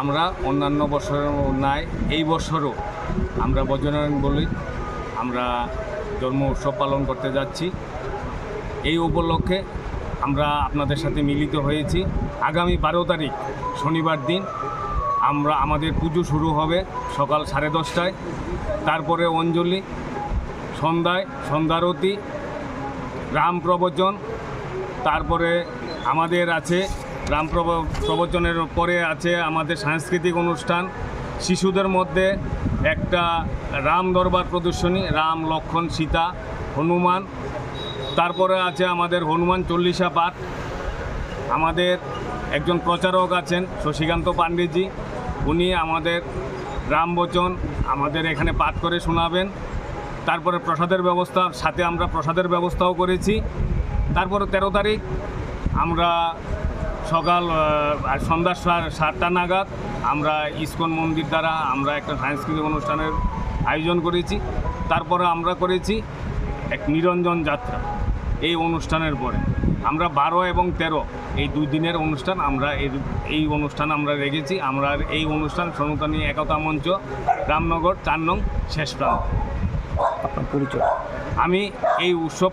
আমরা অন্যান্য বছরের ন্যায়, এই বছরও আমরা বজ্রনারায়ণ বলি, আমরা জন্ম উৎসব পালন করতে যাচ্ছি। এই উপলক্ষে আমরা আপনাদের সাথে মিলিত হয়েছি। আগামী বারো তারিখ শনিবার দিন আমরা, আমাদের পুজো শুরু হবে সকাল সাড়ে দশটায়। তারপরে অঞ্জলি, সন্ধ্যায় সন্ধ্যারতি, রাম প্রবচন, তারপরে আমাদের আছে রাম প্রব- প্রবচনের পরে আছে আমাদের সাংস্কৃতিক অনুষ্ঠান। শিশুদের মধ্যে একটা রাম দরবার প্রদর্শনী, রাম, লক্ষণ, সীতা, হনুমান। তারপরে আছে আমাদের হনুমান চল্লিশা পাঠ। আমাদের একজন প্রচারক আছেন শশীকান্ত পাণ্ডেজি উনি আমাদের রাম বচন আমাদের এখানে পাঠ করে শোনাবেন। তারপরে প্রসাদের ব্যবস্থা, সাথে আমরা প্রসাদের ব্যবস্থাও করেছি। তারপরে তেরো তারিখ আমরা সকাল আর সন্ধ্যা সাতটা নাগাদ আমরা ইস্কন মন্দির দ্বারা আমরা একটা সাংস্কৃতিক অনুষ্ঠানের আয়োজন করেছি। তারপরে আমরা করেছি এক নিরঞ্জন যাত্রা এই অনুষ্ঠানের পরে। আমরা বারো এবং তেরো এই দুই দিনের অনুষ্ঠান আমরা এই এই অনুষ্ঠান আমরা রেখেছি। আমরা এই অনুষ্ঠান সনাতনী একতা মঞ্চ রামনগর চার নং শেষ প্রান্ত। পরিচয়? আমি এই উৎসব